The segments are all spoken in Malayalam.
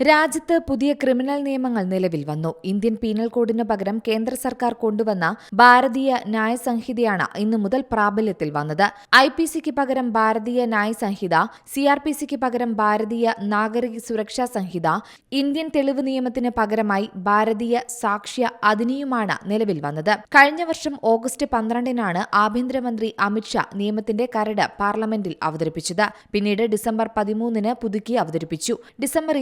രാജ്യത്ത് പുതിയ ക്രിമിനൽ നിയമങ്ങൾ നിലവിൽ വന്നു. ഇന്ത്യൻ പീനൽ കോഡിന് പകരം കേന്ദ്ര സർക്കാർ കൊണ്ടുവന്ന ഭാരതീയ ന്യായ സംഹിതയാണ് ഇന്നു മുതൽ പ്രാബല്യത്തിൽ വന്നത്. ഐ പി സിക്ക് പകരം ഭാരതീയ ന്യായ സംഹിത സി ആർ പി സിക്ക് പകരം ഭാരതീയ നാഗരിക സുരക്ഷാ സംഹിത ഇന്ത്യൻ തെളിവ് നിയമത്തിന് പകരമായി ഭാരതീയ സാക്ഷ്യ അതിനിയുമാണ് നിലവിൽ വന്നത്. കഴിഞ്ഞ വർഷം ഓഗസ്റ്റ് പന്ത്രണ്ടിനാണ് ആഭ്യന്തരമന്ത്രി അമിത്ഷാ നിയമത്തിന്റെ കരട് പാർലമെന്റിൽ അവതരിപ്പിച്ചത്. പിന്നീട് ഡിസംബർ പതിമൂന്നിന് പുതുക്കി അവതരിപ്പിച്ചു. ഡിസംബർ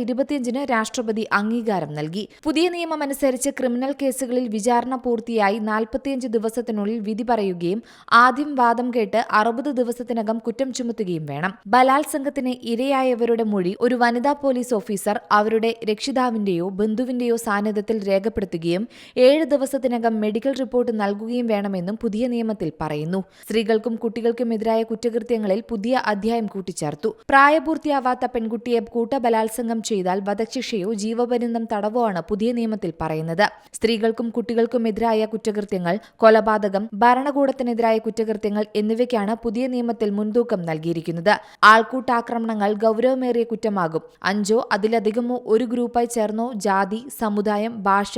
ഇരുപത്തിയഞ്ചിന് രാഷ്ട്രപതി അംഗീകാരം നൽകി. പുതിയ നിയമമനുസരിച്ച് ക്രിമിനൽ കേസുകളിൽ വിചാരണ പൂർത്തിയായി നാൽപ്പത്തിയഞ്ച് ദിവസത്തിനുള്ളിൽ വിധി പറയുകയും ആദ്യം വാദം കേട്ട് അറുപത് ദിവസത്തിനകം കുറ്റം ചുമത്തുകയും വേണം. ബലാത്സംഗത്തിന് ഇരയായവരുടെ മൊഴി ഒരു വനിതാ പോലീസ് ഓഫീസർ അവരുടെ രക്ഷിതാവിന്റെയോ ബന്ധുവിന്റെയോ സാന്നിധ്യത്തിൽ രേഖപ്പെടുത്തുകയും ഏഴ് ദിവസത്തിനകം മെഡിക്കൽ റിപ്പോർട്ട് നൽകുകയും വേണമെന്നും പുതിയ നിയമത്തിൽ പറയുന്നു. സ്ത്രീകൾക്കും കുട്ടികൾക്കുമെതിരായ കുറ്റകൃത്യങ്ങളിൽ പുതിയ അധ്യായം കൂട്ടിച്ചേർത്തു. പ്രായപൂർത്തിയാവാത്ത പെൺകുട്ടിയെ കൂട്ടബലാത്സംഗം ചെയ്താൽ വധശിക്ഷയോ ജീവപര്യന്തം തടവോ ആണ് പുതിയ നിയമത്തിൽ പറയുന്നത്. സ്ത്രീകൾക്കും കുട്ടികൾക്കുമെതിരായ കുറ്റകൃത്യങ്ങൾ കൊലപാതകം ഭരണകൂടത്തിനെതിരായ കുറ്റകൃത്യങ്ങൾ എന്നിവയ്ക്കാണ് പുതിയ നിയമത്തിൽ മുൻതൂക്കം നൽകിയിരിക്കുന്നത്. ആൾക്കൂട്ടാക്രമണങ്ങൾ ഗൗരവമേറിയ കുറ്റമാകും. അഞ്ചോ അതിലധികമോ ഒരു ഗ്രൂപ്പായി ചേർന്നോ ജാതി സമുദായം ഭാഷ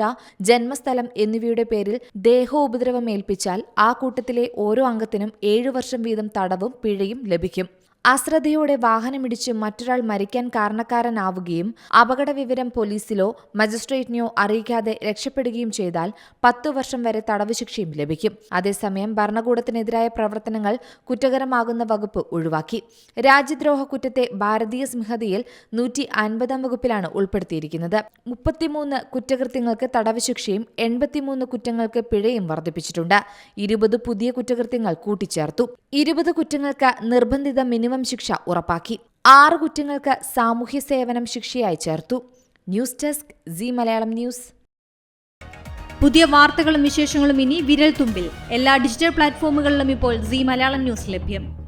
ജന്മസ്ഥലം എന്നിവയുടെ പേരിൽ ദേഹോപദ്രവം ഏൽപ്പിച്ചാൽ ആ കൂട്ടത്തിലെ ഓരോ അംഗത്തിനും ഏഴു വർഷം വീതം തടവും പിഴയും ലഭിക്കും. അശ്രദ്ധയോടെ വാഹനമിടിച്ച് മറ്റൊരാൾ മരിക്കാൻ കാരണക്കാരനാവുകയും അപകട വിവരം പോലീസിലോ മജിസ്ട്രേറ്റിനെയോ അറിയിക്കാതെ രക്ഷപ്പെടുകയും ചെയ്താൽ പത്തു വർഷം വരെ തടവ് ശിക്ഷയും ലഭിക്കും. അതേസമയം ഭരണകൂടത്തിനെതിരായ പ്രവർത്തനങ്ങൾ കുറ്റകരമാകുന്ന വകുപ്പ് ഒഴിവാക്കി. രാജ്യദ്രോഹ കുറ്റത്തെ ഭാരതീയ സംഹിതയിൽ നൂറ്റി അൻപതാം വകുപ്പിലാണ് ഉൾപ്പെടുത്തിയിരിക്കുന്നത്. മുപ്പത്തിമൂന്ന് കുറ്റകൃത്യങ്ങൾക്ക് തടവ് ശിക്ഷയും എൺപത്തിമൂന്ന് കുറ്റങ്ങൾക്ക് പിഴയും വർദ്ധിപ്പിച്ചിട്ടുണ്ട്. ഇരുപത് പുതിയ കുറ്റകൃത്യങ്ങൾ കൂട്ടിച്ചേർത്തു. ഇരുപത് കുറ്റങ്ങൾക്ക് നിർബന്ധിത മിനിമം ശിക്ഷ ഉറപ്പാക്കി. ആറ് കുറ്റങ്ങൾക്ക് സാമൂഹ്യ സേവനം ശിക്ഷയായി ചേർത്തു. News desk Zee Malayalam news. പുതിയ വാർത്തകളും വിശേഷങ്ങളും ഇനി വിരൽ തുമ്പിൽ എല്ലാ ഡിജിറ്റൽ പ്ലാറ്റ്ഫോമുകളിലും ഇപ്പോൾ സി മലയാളം ന്യൂസ് ലഭ്യം.